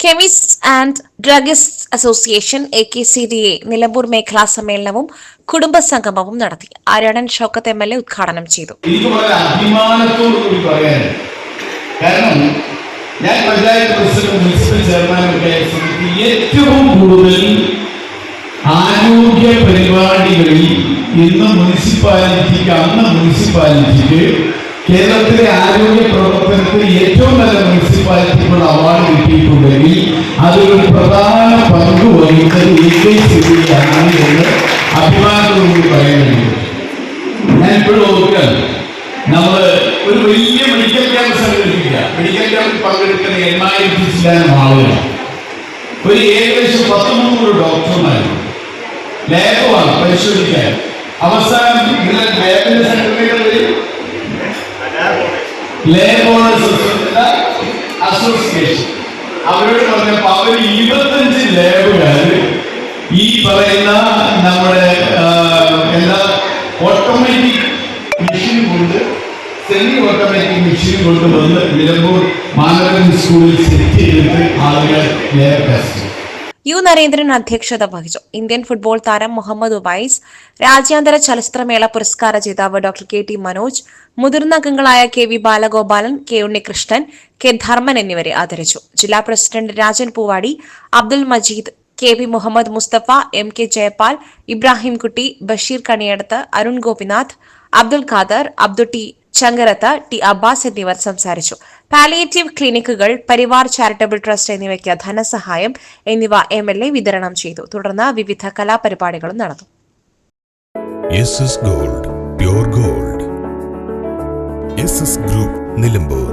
Chemist and druggist association A K C D A Nilambur മേഖലാ സമ്മേളനവും കുടുംബ സംഗമവും നടത്തി. Aryadan Shoukath M L A ഉദ്ഘാടനം ചെയ്തു. ആരോഗ്യ പരിപാടികളിൽ ഇന്ന് മുനിസിപ്പാലിറ്റിക്ക് അന്ന് മുനിസിപ്പാലിറ്റിക്ക് കേരളത്തിലെ ആരോഗ്യ പ്രവർത്തനത്തിൽ ഏറ്റവും നല്ല മുനിസിപ്പാലിറ്റിക്കുള്ള അവാർഡ് പങ്ക് വഹിച്ചത് എ കെ സിബിയാണ് എന്ന് പറയാൻ കഴിയും ഞാൻ ഇപ്പോഴും ഓർക്കുകയാണ്. നമ്മൾ ഒരു വലിയ മെഡിക്കൽ ക്യാമ്പ് സംഘടിപ്പിക്കുക. മെഡിക്കൽ ക്യാമ്പിൽ പങ്കെടുക്കുന്ന എണ്ണായിരത്തി ചില്ലാനും ആളുകളാണ്. ഒരു ഏകദേശം പത്തൊമ്പത് ഡോക്ടർമാർ ലാബുമാണ് പരിശോധിക്കാൻ. അവസാനം ഇതിലെ ലാബിന്റെ സെക്രട്ടറികൾ ലാബ് അസോസിയേഷൻ അവരോട് പറഞ്ഞപ്പോൾ അവർ ഇരുപത്തഞ്ച് എല്ലാ ഓട്ടോമാറ്റിക് മെഷീൻ കൊണ്ട് സെമി ഓട്ടോമാറ്റിക് മെഷീൻ കൊണ്ടുവന്ന് നിലമ്പൂർ മാനവൻ സ്കൂളിൽ സെറ്റ് ചെയ്തിട്ട് ആളുകൾ ലാബ് യു നരേന്ദ്രൻ അധ്യക്ഷത വഹിച്ചു. ഇന്ത്യൻ ഫുട്ബോൾ താരം മുഹമ്മദ് ഉബൈസ് രാജ്യാന്തര ചലച്ചിത്രമേള പുരസ്കാര ജേതാവ് ഡോക്ടർ കെ ടി മനോജ് മുതിർന്ന അംഗങ്ങളായ K V Balagopalan K Unnikrishnan K Dharman എന്നിവരെ ആദരിച്ചു. ജില്ലാ president Rajan Poovadi Abdul Majeed K V Muhammad Mustafa M K Jayapal Ibrahim Kutty Basheer Kaniyadath Arun Gopinath Abdul Khader Abdu T Chankarath T Abbas എന്നിവർ സംസാരിച്ചു. Palliative ക്ലിനിക്കുകൾ Parivar charitable trust എന്നിവയ്ക്ക് ധനസഹായം എന്നിവ M L A വിതരണം ചെയ്തു. തുടർന്ന് വിവിധ കലാപരിപാടികളും നടന്നു. Gold gold group Nilambur